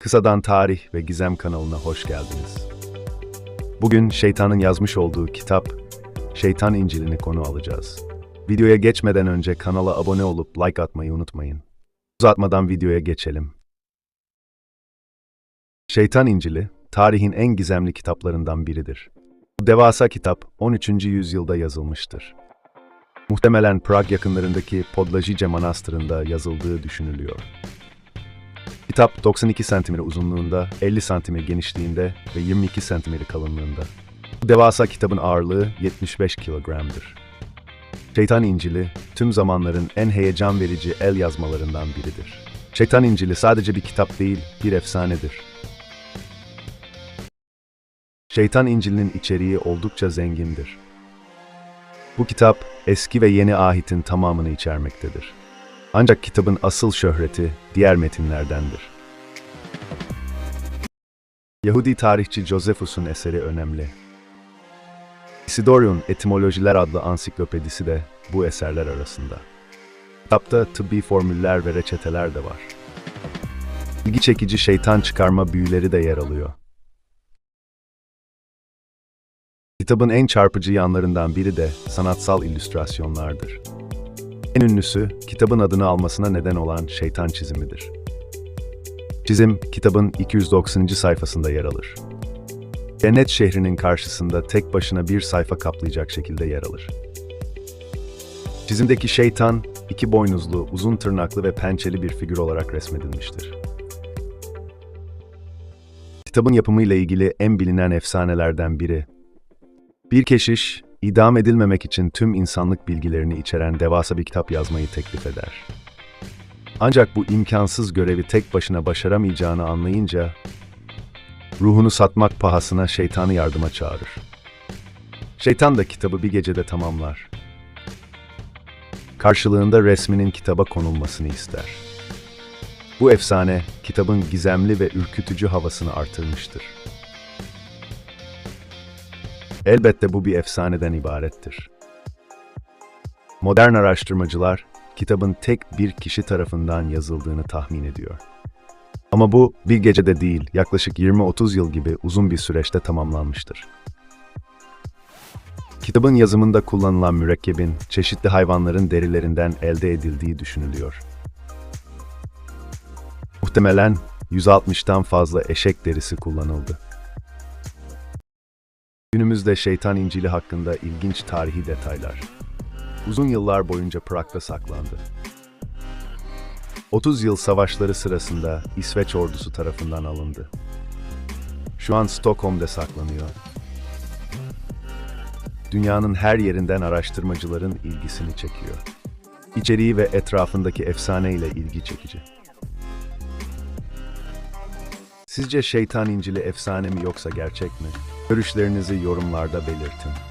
Kısadan Tarih ve Gizem kanalına hoş geldiniz. Bugün şeytanın yazmış olduğu kitap Şeytan İncil'ini konu alacağız. Videoya geçmeden önce kanala abone olup like atmayı unutmayın. Uzatmadan videoya geçelim. Şeytan İncil'i, tarihin en gizemli kitaplarından biridir. Bu devasa kitap 13. yüzyılda yazılmıştır. Muhtemelen Prag yakınlarındaki Podlajice Manastırı'nda yazıldığı düşünülüyor. Kitap 92 cm uzunluğunda, 50 cm genişliğinde ve 22 cm kalınlığında. Bu devasa kitabın ağırlığı 75 kilogramdır. Şeytan İncil'i, tüm zamanların en heyecan verici el yazmalarından biridir. Şeytan İncil'i sadece bir kitap değil, bir efsanedir. Şeytan İncil'inin içeriği oldukça zengindir. Bu kitap, eski ve yeni ahitin tamamını içermektedir. Ancak kitabın asıl şöhreti diğer metinlerdendir. Yahudi tarihçi Josephus'un eseri önemli. Isidorion Etimolojiler adlı ansiklopedisi de bu eserler arasında. Kitapta tıbbi formüller ve reçeteler de var. İlgi çekici şeytan çıkarma büyüleri de yer alıyor. Kitabın en çarpıcı yanlarından biri de sanatsal illüstrasyonlardır. En ünlüsü, kitabın adını almasına neden olan şeytan çizimidir. Çizim, kitabın 290. sayfasında yer alır. Cennet şehrinin karşısında tek başına bir sayfa kaplayacak şekilde yer alır. Çizimdeki şeytan, iki boynuzlu, uzun tırnaklı ve pençeli bir figür olarak resmedilmiştir. Kitabın yapımıyla ilgili en bilinen efsanelerden biri, bir keşiş, idam edilmemek için tüm insanlık bilgilerini içeren devasa bir kitap yazmayı teklif eder. Ancak bu imkansız görevi tek başına başaramayacağını anlayınca, ruhunu satmak pahasına şeytanı yardıma çağırır. Şeytan da kitabı bir gecede tamamlar. Karşılığında resminin kitaba konulmasını ister. Bu efsane, kitabın gizemli ve ürkütücü havasını artırmıştır. Elbette bu bir efsaneden ibarettir. Modern araştırmacılar, kitabın tek bir kişi tarafından yazıldığını tahmin ediyor. Ama bu bir gecede değil, yaklaşık 20-30 yıl gibi uzun bir süreçte tamamlanmıştır. Kitabın yazımında kullanılan mürekkebin çeşitli hayvanların derilerinden elde edildiği düşünülüyor. Muhtemelen 160'tan fazla eşek derisi kullanıldı. Günümüzde Şeytan İncil'i hakkında ilginç tarihi detaylar. Uzun yıllar boyunca Prag'da saklandı. 30 yıl savaşları sırasında İsveç ordusu tarafından alındı. Şu an Stockholm'da saklanıyor. Dünyanın her yerinden araştırmacıların ilgisini çekiyor. İçeriği ve etrafındaki efsane ile ilgi çekici. Sizce Şeytan İncil'i efsane mi yoksa gerçek mi? Görüşlerinizi yorumlarda belirtin.